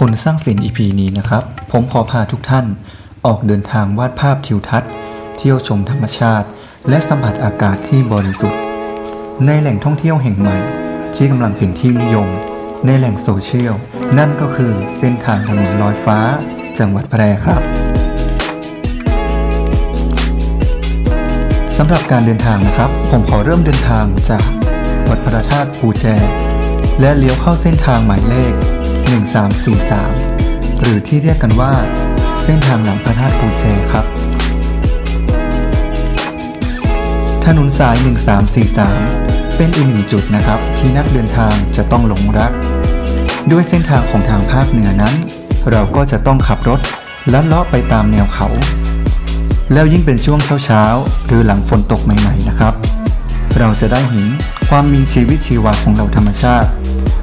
คนสร้างศิลป์ EP นี้นะครับ ผมขอพาทุกท่านออกเดินทางวาดภาพทิวทัศน์ เที่ยวชมธรรมชาติ และสัมผัสอากาศที่บริสุทธิ์ ในแหล่งท่องเที่ยวแห่งใหม่ ที่กำลังเป็นที่นิยม ในแหล่งโซเชียล นั่นก็คือเส้นทางถนนลอยฟ้า จังหวัดแพร่ครับสำหรับการเดินทางนะครับ ผมขอเริ่มเดินทางจากวัดพระธาตุปูแจ และเลี้ยวเข้าเส้นทางหมายเลข 1343 หรือที่เรียกกันว่า เส้นทางหลังพระธาตุปูแจครับ ถนนสาย 1343 เป็นอีกหนึ่งจุดนะครับ ที่นักเดินทางจะต้องหลงรัก ด้วยเส้นทางของทางภาคเหนือนั้น เราก็จะต้องขับรถลัดเลาะไปตามแนวเขา แล้วยิ่งเป็นช่วงเช้าๆหรือหลังฝนตกใหม่ๆนะครับ เราจะได้เห็นความมีชีวิตชีวาของเราธรรมชาติ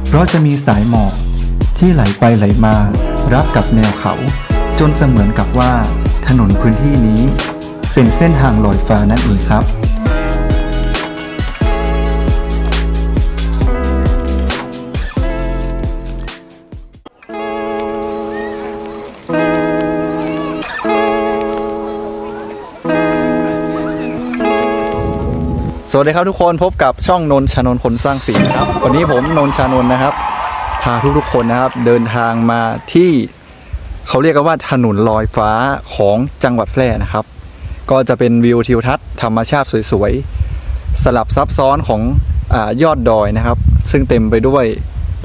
เพราะจะมีสายหมอก ที่ไหลไปไหลมา รับกับแนวเขา จนเสมือนกับว่า ถนนพื้นที่นี้ เป็นเส้นทางลอยฟ้านั่นเองครับสวัสดีครับทุกคนพบกับช่องนนชานนท์คนสร้างศิลป์นะครับวันนี้ผมนนชานนท์นะครับ พาทุกๆคนนะครับเดินทางมาที่เขาเรียกกันว่าถนนลอยฟ้าของจังหวัดแพร่นะครับ ก็จะเป็นวิวทิวทัศน์ธรรมชาติสวยๆ สลับซับซ้อนของอยอดดอยนะครับ ซึ่งเต็มไปด้วย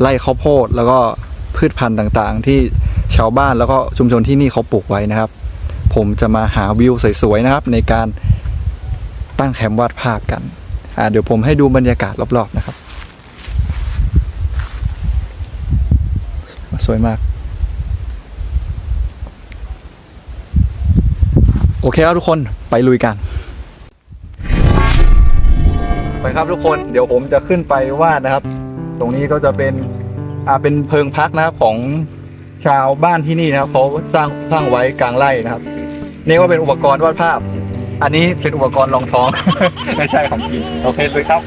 ไร่ข้าวโพดแล้วก็พืชพันธุ์ต่างๆ ที่ชาวบ้านแล้วก็ชุมชนที่นี่เขาปลูกไว้นะครับ ผมจะมาหาวิวสวยๆนะครับ ในการตั้งแคมป์วาดภาพกันเดี๋ยวผมให้ดูบรรยากาศรอบๆนะครับ สวยมาก โอเคครับทุกคนไปลุยกัน ไปครับทุกคนเดี๋ยวผมจะขึ้นไปวาดนะครับ ตรงนี้ก็จะเป็นอ่าเป็นเพิงพักนะครับของชาวบ้านที่นี่นะครับเขาสร้างสร้างไว้กลางไร่นะครับนี่ก็เป็นอุปกรณ์วาดภาพ อันนี้เป็นอุปกรณ์รองท้อง ไม่ใช่ของจริงโอเคเลยครับ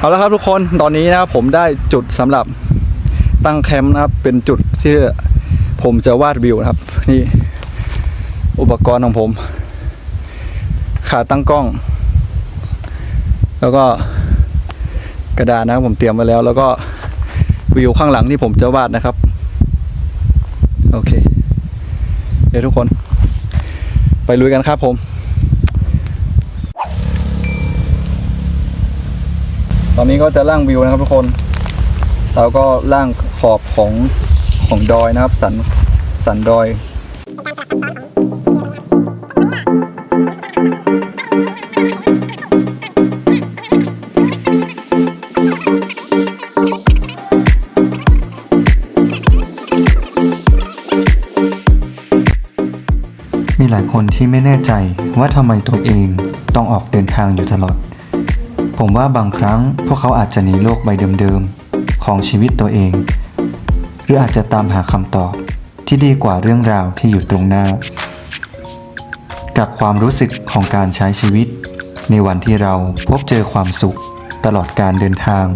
เอาละครับทุกคนตอนนี้นะครับผมได้จุดสำหรับตั้งแคมป์นะครับ เป็นจุดที่ผมจะวาดวิวนะครับ นี่ อุปกรณ์ของผม ขาตั้งกล้อง แล้วก็กระดานนะครับผมเตรียมไว้แล้ว แล้วก็วิวข้างหลังที่ผมจะวาดนะครับ โอเค เดี๋ยวทุกคน ไปลุยกันครับผม ตอนนี้ก็จะล่างวิวนะครับทุกคน เราก็ล่างขอบของของดอยนะครับ สันสันดอยมีหลายคนที่ไม่แน่ใจว่าทำไมตัวเองต้องออกเดินทางอยู่ตลอด ผมว่าบางครั้งพวกเขาอาจจะหนีโลกใบเดิมๆ ของชีวิตตัวเอง หรืออาจจะตามหาคำตอบที่ดีกว่าเรื่องราวที่อยู่ตรงหน้า กับความรู้สึกของการใช้ชีวิต ในวันที่เราพบเจอความสุขตลอดการเดินทาง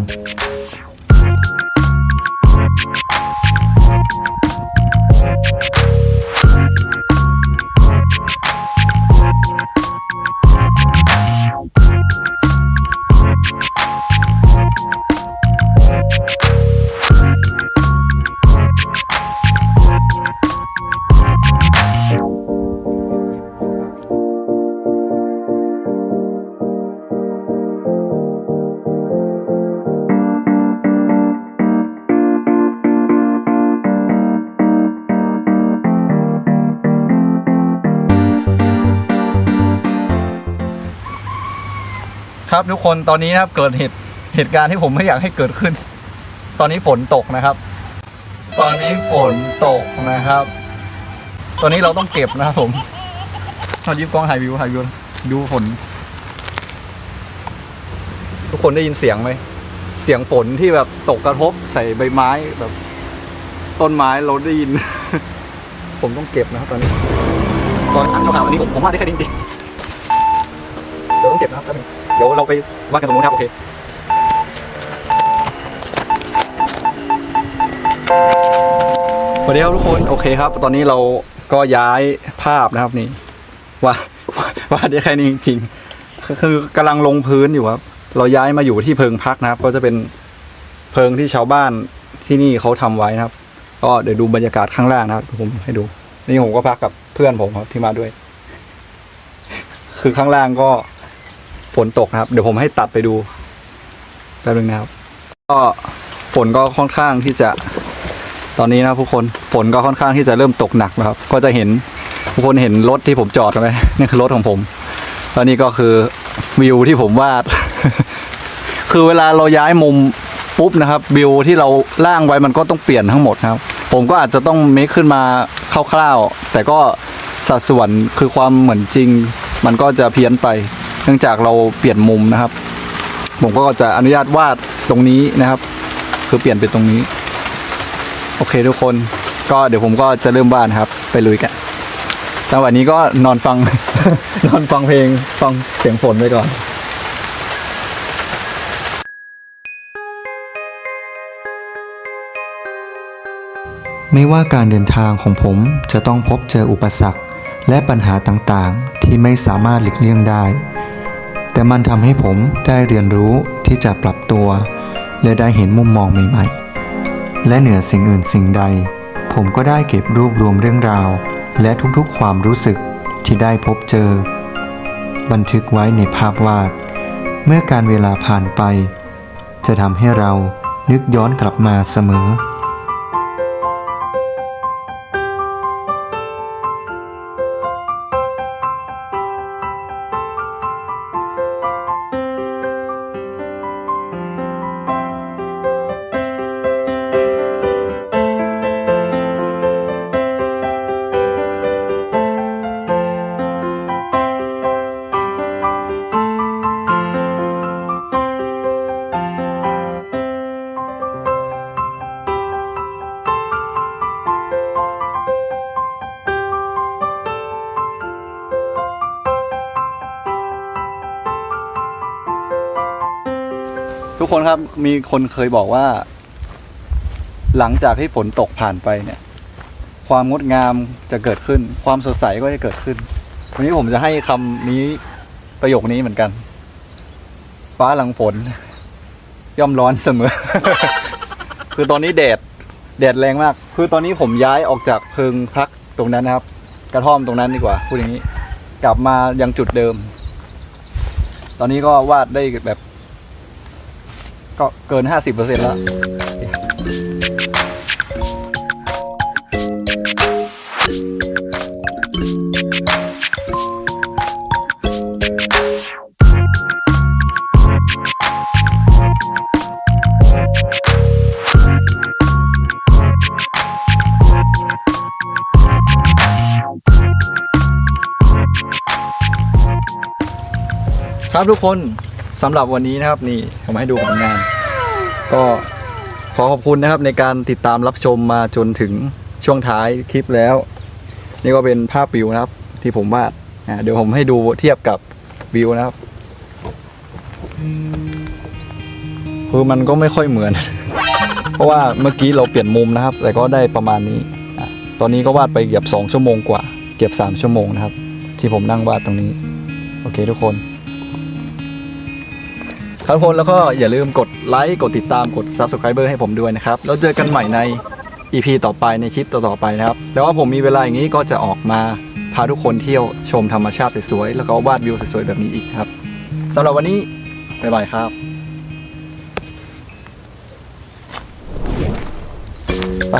ครับทุกคนตอนนี้นะครับเกิดเหตุเหตุการณ์ที่ผมไม่อยากให้เกิดขึ้น ตอนนี้ฝนตกนะครับ ตอนนี้ฝนตกนะครับ ตอนนี้เราต้องเก็บนะครับผมเรายิบกล้องถ่ายวิวถ่ายวิวดูฝน ทุกคนได้ยินเสียงไหมเสียงฝนที่แบบตกกระทบใส่ใบไม้แบบ ต้นไม้เราได้ยิน ผมต้องเก็บนะครับตอนนี้ ตอนอ่านข่าวอันนี้ผมผมว่าได้แค่จริงๆเดี๋ยวต้องเก็บนะครับแป๊บนึง เดี๋ยวเราไปว่ากันตรงนู้นครับ โอเคสวัสดีครับทุกคนโอเคครับ ตอนนี้เราก็ย้ายภาพนะครับนี่ว่าว่าได้แค่นี้จริงคือคือกำลังลงพื้นอยู่ครับ เราย้ายมาอยู่ที่เพิงพักนะครับ ก็จะเป็นเพิงที่ชาวบ้านที่นี่เขาทำไว้นะครับ ก็เดี๋ยวดูบรรยากาศข้างล่างนะครับ ผมให้ดู นี่ผมก็พักกับเพื่อนผมครับที่มาด้วย คือข้างล่างก็ ฝนตกนะครับ เดี๋ยวผมให้ตัดไปดูแป๊บนึงนะครับ ก็ฝนก็ค่อนข้างที่จะตอนนี้นะทุกคนฝนก็ค่อนข้างที่จะเริ่มตกหนักนะครับ ก็จะเห็นทุกคนเห็นรถที่ผมจอดไหมนี่คือรถของผมแล้วนี่ก็คือวิวที่ผมวาด คือเวลาเราย้ายมุมปุ๊บนะครับวิวที่เราล่างไว้มันก็ต้องเปลี่ยนทั้งหมดครับ ผมก็อาจจะต้องเมคขึ้นมาคร่าวๆแต่ก็สัดส่วนคือความเหมือนจริง มันก็จะเพี้ยนไป เนื่องจากเราเปลี่ยนมุมนะครับ ผมก็จะอนุญาตวาดตรงนี้นะครับ คือเปลี่ยนเป็นตรงนี้ โอเคทุกคน ก็เดี๋ยวผมก็จะเริ่มบ้านครับ ไปลุยกันแต่วันนี้ก็นอนฟัง นอนฟังเพลงฟังเสียงฝนไปก่อนไม่ว่าการเดินทางของผมจะต้องพบเจออุปสรรค และปัญหาต่างๆ ที่ไม่สามารถหลีกเลี่ยงได้ แต่มันทำให้ผมได้เรียนรู้ที่จะปรับตัว และได้เห็นมุมมองใหม่ๆ และเหนือสิ่งอื่นสิ่งใด ผมก็ได้เก็บรวบรวมเรื่องราว และทุกๆความรู้สึกที่ได้พบเจอ บันทึกไว้ในภาพวาด เมื่อการเวลาผ่านไป จะทำให้เรานึกย้อนกลับมาเสมอ ทุกคนครับมีคนเคยบอกว่า หลังจากที่ฝนตกผ่านไปเนี่ย ความงดงามจะเกิดขึ้น ความสดใสก็จะเกิดขึ้น วันนี้ผมจะให้คำนี้ประโยคนี้เหมือนกัน ฟ้าหลังฝน ย่อมร้อนเสมอ คือตอนนี้แดดแดดแรงมาก คือตอนนี้ผมย้ายออกจากเพิงพักตรงนั้นนะครับ กระท่อมตรงนั้นดีกว่าพูดอย่างนี้ กลับมายังจุดเดิม ตอนนี้ก็วาดได้แบบ ก็เกินห้าสิบเปอร์เซ็นต์แล้วครับทุกคน สำหรับวันนี้นะครับนี่ผมให้ดูผลงาน ก็ขอขอบคุณนะครับในการติดตามรับชมมาจนถึงช่วงท้ายคลิปแล้ว นี่ก็เป็นภาพวิวนะครับ ที่ผมวาดอ่าเดี๋ยวผมให้ดูเทียบกับวิวนะครับคือมันก็ไม่ค่อยเหมือน เพราะว่าเมื่อกี้เราเปลี่ยนมุมนะครับ แต่ก็ได้ประมาณนี้อะตอนนี้ก็วาดไปเกือบสองชั่วโมงกว่า เกือบสามชั่วโมงนะครับ ที่ผมนั่งวาดตรงนี้ โอเคทุกคน ครับทุกคนแล้วก็อย่าลืมกดไลค์กดติดตามกด Subscriber ให้ผมด้วยนะครับ แล้วเจอกันใหม่ใน EP ต่อไปในคลิปต่อๆไปนะครับแต่ว่าผมมีเวลาอย่างนี้ก็จะออกมาพาทุกคนเที่ยวชมธรรมชาติสวยๆแล้วก็วาดวิวสวยๆแบบนี้อีกครับสำหรับวันนี้บ๊ายบายครับไป